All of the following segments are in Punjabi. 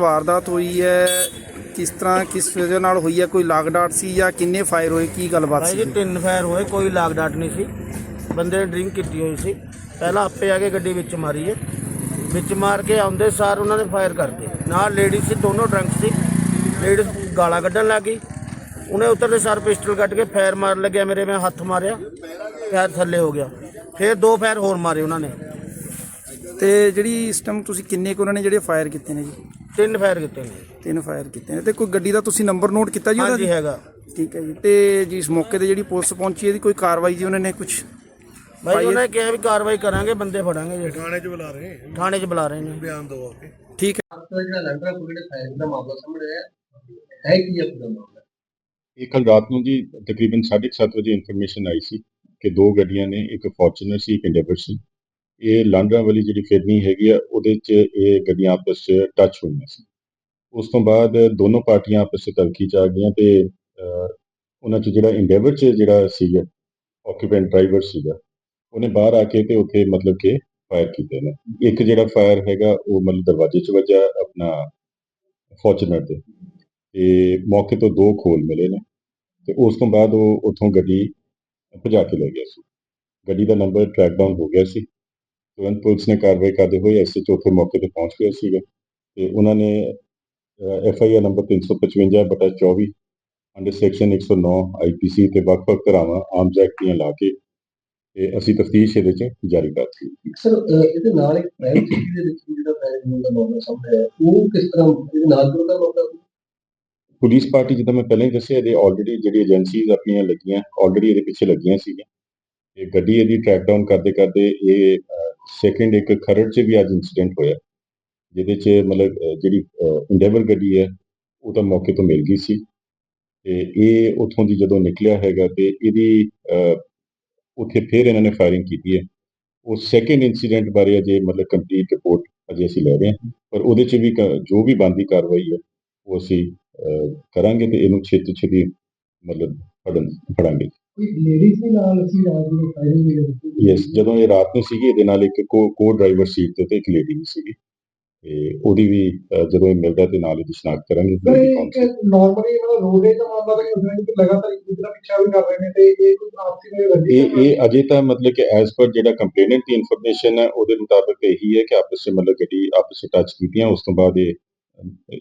ਵਾਰਦਾਤ ਹੋਈ ਹੈ ਕਿਸ ਤਰ੍ਹਾਂ ਕਿਸ ਵਜ੍ਹਾ ਨਾਲ ਹੋਈ ਹੈ ਕੋਈ ਲਾਗ ਡਾਟ ਸੀ ਜਾਂ ਕਿੰਨੇ ਫਾਇਰ ਹੋਏ ਕੀ ਗੱਲਬਾਤ ਭਾਈ ਸੀ? ਜੀ ਤਿੰਨ ਫਾਇਰ ਹੋਏ ਕੋਈ ਲਾਗ ਡਾਟ ਨਹੀਂ ਸੀ। ਬੰਦੇ ਨੇ ਡਰਿੰਕ ਕੀਤੀ ਹੋਈ ਸੀ। ਪਹਿਲਾਂ ਆਪੇ ਆ ਕੇ ਗੱਡੀ ਵਿੱਚ ਮਾਰੀ ਹੈ। ਵਿੱਚ ਮਾਰ ਕੇ ਆਉਂਦੇ ਸਾਰ ਉਹਨਾਂ ਨੇ ਫਾਇਰ ਕਰਤੇ ਨਾਲ ਲੇਡੀਜ਼ ਸੀ ਦੋਨੋਂ ਡਰੰਕ ਸੀ। ਲੇਡੀਜ਼ ਗਾਲਾਂ ਕੱਢਣ ਲੱਗੀ ਉਹਨੇ ਉਤਰਦੇ ਸਾਰ ਪਿਸਟਲ ਕੱਢ ਕੇ ਫਾਇਰ ਮਾਰਨ ਲੱਗਿਆ ਮੇਰੇ ਮੈਂ ਹੱਥ ਮਾਰਿਆ। ਫਾਇਰ ਥੱਲੇ ਹੋ ਗਿਆ। ਫਿਰ ਦੋ ਫਾਇਰ ਹੋਰ ਮਾਰੇ ਉਹਨਾਂ ਨੇ। ਤੇ ਜਿਹੜੀ ਇਸ ਟਾਈਮ ਤੁਸੀਂ ਕਿੰਨੇ ਕੁ ਉਹਨਾਂ ਨੇ ਜਿਹੜੇ ਫਾਇਰ ਕੀਤੇ ਨੇ ਜੀ? ਤਿੰਨ ਫਾਇਰ ਕੀਤੇ ਨੇ। ਤਿੰਨ ਫਾਇਰ ਕੀਤੇ ਨੇ। ਤੇ ਕੋਈ ਗੱਡੀ ਦਾ ਤੁਸੀਂ ਨੰਬਰ ਨੋਟ ਕੀਤਾ ਜੀ ਉਹਦਾ ਹਾਂਜੀ ਜੀ? ਹੈਗਾ। ਠੀਕ ਹੈ ਜੀ। ਤੇ ਜੀ ਇਸ ਮੌਕੇ ਤੇ ਜਿਹੜੀ ਪੁਲਿਸ ਪਹੁੰਚੀ ਇਹਦੀ ਕੋਈ ਕਾਰਵਾਈ ਜੀ ਉਹਨਾਂ ਨੇ ਕੁਝ ਭਾਈ ਉਹਨੇ ਕਿਹਾ ਵੀ ਕਾਰਵਾਈ ਕਰਾਂਗੇ ਬੰਦੇ ਫੜਾਂਗੇ ਜੀ ਥਾਣੇ 'ਚ ਬੁਲਾ ਰਹੇ ਥਾਣੇ 'ਚ ਬੁਲਾ ਰਹੇ ਨੇ। ਠੀਕ ਹੈ ਆਪਣਾ ਜਿਹੜਾ ਲੰਡਰਾ ਪੁਲਿਸ ਦੇ ਫਾਇਰਿੰਗ ਦਾ ਮਾਮਲਾ ਸਾਹਮਣੇ ਆਇਆ ਹੈ। ਕੀ ਹੈ ਪੂਰਾ ਮਾਮਲਾ ਇਹ ਕੱਲ ਰਾਤ ਨੂੰ ਜੀ ਤਕਰੀਬਨ 7:30 ਵਜੇ ਇਨਫੋਰਮੇਸ਼ਨ ਆਈ ਸੀ ਕਿ ਦੋ ਗੱਡੀਆਂ ਨੇ ਇੱਕ ਫੋਰਚੂਨਰ ਸੀ ਇੱਕ ਇੰਡੇਵਰ ਸੀ। ਇਹ ਲਾਂਡਰਾਂ ਵਾਲੀ ਜਿਹੜੀ ਫਿਰਨੀ ਹੈਗੀ ਆ, ਉਹਦੇ 'ਚ ਇਹ ਗੱਡੀਆਂ ਆਪਸ 'ਚ ਟੱਚ ਹੋਈਆਂ ਸੀ। ਉਸ ਤੋਂ ਬਾਅਦ ਦੋਨੋਂ ਪਾਰਟੀਆਂ ਆਪਸ 'ਚ ਤਲਖੀ 'ਚ ਆ ਗਈਆਂ ਤੇ ਉਹਨਾਂ 'ਚ ਜਿਹੜਾ ਇੰਡੇਵਰ 'ਚ ਜਿਹੜਾ ਸੀਗਾ ਆਕੂਪੈਂਟ ਡਰਾਈਵਰ ਸੀਗਾ, ਉਹਨੇ ਬਾਹਰ ਆ ਕੇ ਤੇ ਉੱਥੇ ਮਤਲਬ ਕਿ ਫਾਇਰ ਕੀਤੇ ਨੇ। ਇੱਕ ਜਿਹੜਾ ਫਾਇਰ ਹੈਗਾ, ਉਹ ਮਤਲਬ ਦਰਵਾਜ਼ੇ 'ਚ ਵੱਜਾ ਆਪਣਾ ਫੋਰਚੂਨਰ 'ਤੇ ਤੇ ਮੌਕੇ ਤੋਂ ਦੋ ਖੋਲ ਮਿਲੇ ਨੇ ਤੇ ਉਸ ਤੋਂ ਬਾਅਦ ਉਹ ਉੱਥੋਂ ਗੱਡੀ ਭਜਾ ਕੇ ਲੈ ਗਿਆ ਸੀ। ਗੱਡੀ ਦਾ ਨੰਬਰ ਟਰੈਕ ਡਾਊਨ ਹੋ ਗਿਆ ਸੀ। ਤੁਰੰਤ ਪੁਲਿਸ ਨੇ ਕਾਰਵਾਈ ਕਰਦੇ ਹੋਏ ਐਸਐਚਓ ਉੱਥੇ ਮੌਕੇ ਤੇ ਪਹੁੰਚ ਗਿਆ ਸੀਗਾ ਤੇ ਉਹਨਾਂ ਨੇ ਐਫ ਆਈ ਆਰ ਨੰਬਰ 355 ਬਟਾ 24 ਅੰਡਰ ਸੈਕਸ਼ਨ 109 ਆਈਪੀਸੀ ਤੇ ਵੱਖ-ਵੱਖ ਧਾਰਾਵਾਂ ਆਰਮਸ ਐਕਟ ਦੀਆਂ ਲਾ ਕੇ ਤੇ ਅਸੀਂ ਤਫਤੀਸ਼ ਇਹਦੇ ਚ ਜਾਰੀ ਕਰ ਦਿੱਤੀ। ਸਰ ਇਹਦੇ ਨਾਲ ਇੱਕ ਪ੍ਰਾਈਮ ਸਿਟੀ ਦੇ ਵਿੱਚ ਜਿਹੜਾ ਫਾਇਰਿੰਗ ਹੋਣ ਦਾ ਮਾਮਲਾ ਸਾਹਮਣੇ ਆਇਆ ਉਹ ਕਿਸ ਤਰ੍ਹਾਂ ਇਹਦੇ ਨਾਲ ਜੁੜਦਾ ਮਾਮਲਾ ਪੁਲਿਸ ਪਾਰਟੀ ਜਿੱਦਾਂ ਮੈਂ ਪਹਿਲਾਂ ਹੀ ਦੱਸਿਆ ਇਹਦੇ ਆਲਰੇਡੀ ਜਿਹੜੀ ਏਜੰਸੀਜ਼ ਆਪਣੀਆਂ ਲੱਗੀਆਂ ਆਲਰੇਡੀ ਇਹਦੇ ਪਿੱਛੇ ਲੱਗੀਆਂ ਸੀਗੀਆਂ। ਤੇ ਗੱਡੀ ਇਹਦੀ ਟਰੈਕ ਡਾਊਨ ਕਰਦੇ ਕਰਦੇ ਇਹ ਸੈਕਿੰਡ ਇੱਕ ਖਰੜ 'ਚ ਵੀ ਅੱਜ ਇਨਸੀਡੈਂਟ ਹੋਇਆ। ਜਿਹਦੇ 'ਚ ਮਤਲਬ ਜਿਹੜੀ ਇੰਡੇਵਰ ਗੱਡੀ ਹੈ ਉਹ ਤਾਂ ਮੌਕੇ ਤੋਂ ਮਿਲ ਗਈ ਸੀ। ਤੇ ਇਹ ਉੱਥੋਂ ਦੀ ਜਦੋਂ ਨਿਕਲਿਆ ਹੈਗਾ ਤੇ ਇਹਦੀ ਅਹ, ਉੱਥੇ ਫਿਰ ਇਹਨਾਂ ਨੇ ਫਾਇਰਿੰਗ ਕੀਤੀ ਹੈ। ਉਹ ਸੈਕਿੰਡ ਇਨਸੀਡੈਂਟ ਬਾਰੇ ਅਜੇ ਮਤਲਬ ਕੰਪਲੀਟ ਰਿਪੋਰਟ ਅਜੇ ਅਸੀਂ ਲੈ ਰਹੇ ਹਾਂ। ਪਰ ਉਹਦੇ 'ਚ ਵੀ ਕ- ਜੋ ਵੀ ਬੰਦੀ ਕਾਰਵਾਈ ਹੈ ਉਹ ਅਸੀਂ ਕਰਾਂਗੇ ਤੇ ਇਹਨੂੰ ਛੇਤੀ ਛੇਤੀ ਮਤਲਬ ਫੜਨ ਫੜਾਂਗੇ। ਲੇਡੀਜ਼ ਦੇ ਨਾਲ ਅਸੀਂ ਰਾਤ ਨੂੰ ਫਾਇਰਿੰਗ ਹੋਈ ਯੈਸ ਜਦੋਂ ਇਹ ਰਾਤ ਨੂੰ ਸੀਗੀ ਇਹਦੇ ਨਾਲ ਇੱਕ ਕੋ ਡਰਾਈਵਰ ਸੀਟ ਤੇ ਤੇ ਇੱਕ ਲੇਡੀ ਵੀ ਸੀਗੀ ਤੇ ਉਹਦੀ ਵੀ ਜਦੋਂ ਇਹ ਮਿਲਦਾ ਤੇ ਨਾਲ ਇਹਦੀ ਸ਼ਨਾਖਤ ਕਰਾਂਗੇ ਕਿ ਇਹ ਕੌਣ ਸੀ। ਨਾਰਮਲੀ ਇਹਨਾਂ ਦਾ ਰੋਡ ਦਾ ਮਾਮਲਾ ਤਾਂ ਹੁੰਦਾ ਹੈ ਕਿ ਲਗਾਤਾਰ ਇੱਕ ਦੂਜੇ ਦਾ ਪਿੱਛਾ ਵੀ ਕਰ ਰਹੇ ਨੇ ਤੇ ਇਹ ਕੋਈ ਆਪਸੀ ਵਿੱਚ ਵੱਡੀ ਇਹ ਇਹ ਅਜੇ ਤਾਂ ਮਤਲਬ ਕਿ ਐਸ ਪਰ ਜਿਹੜਾ ਕੰਪਲੇਨੈਂਟ ਦੀ ਇਨਫੋਰਮੇਸ਼ਨ ਹੈ ਉਹਦੇ ਮੁਤਾਬਕ ਇਹੀ ਹੈ ਕਿ ਆਪਸ ਵਿੱਚ ਮਤਲਬ ਗੱਡੀ ਆਪਸ ਵਿੱਚ ਟੱਚ ਕੀਤੀਆਂ ਉਸ ਤੋਂ ਬਾਅਦ ਇਹ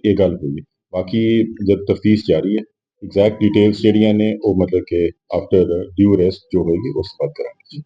ਇਹ ਗੱਲ ਹੋਈ। ਬਾਕੀ ਜਦ ਤਫਤੀਸ਼ ਜਾਰੀ ਹੈ ਐਗਜ਼ੈਕਟ ਡਿਟੇਲਸ ਜਿਹੜੀਆਂ ਨੇ ਉਹ ਮਤਲਬ ਕਿ ਆਫਟਰ ਡਿਊ ਰੈਸਟ ਜੋ ਹੋਏਗੀ, ਉਸ ਤੋਂ ਬਾਅਦ ਕਰਾਂਗੇ ਜੀ।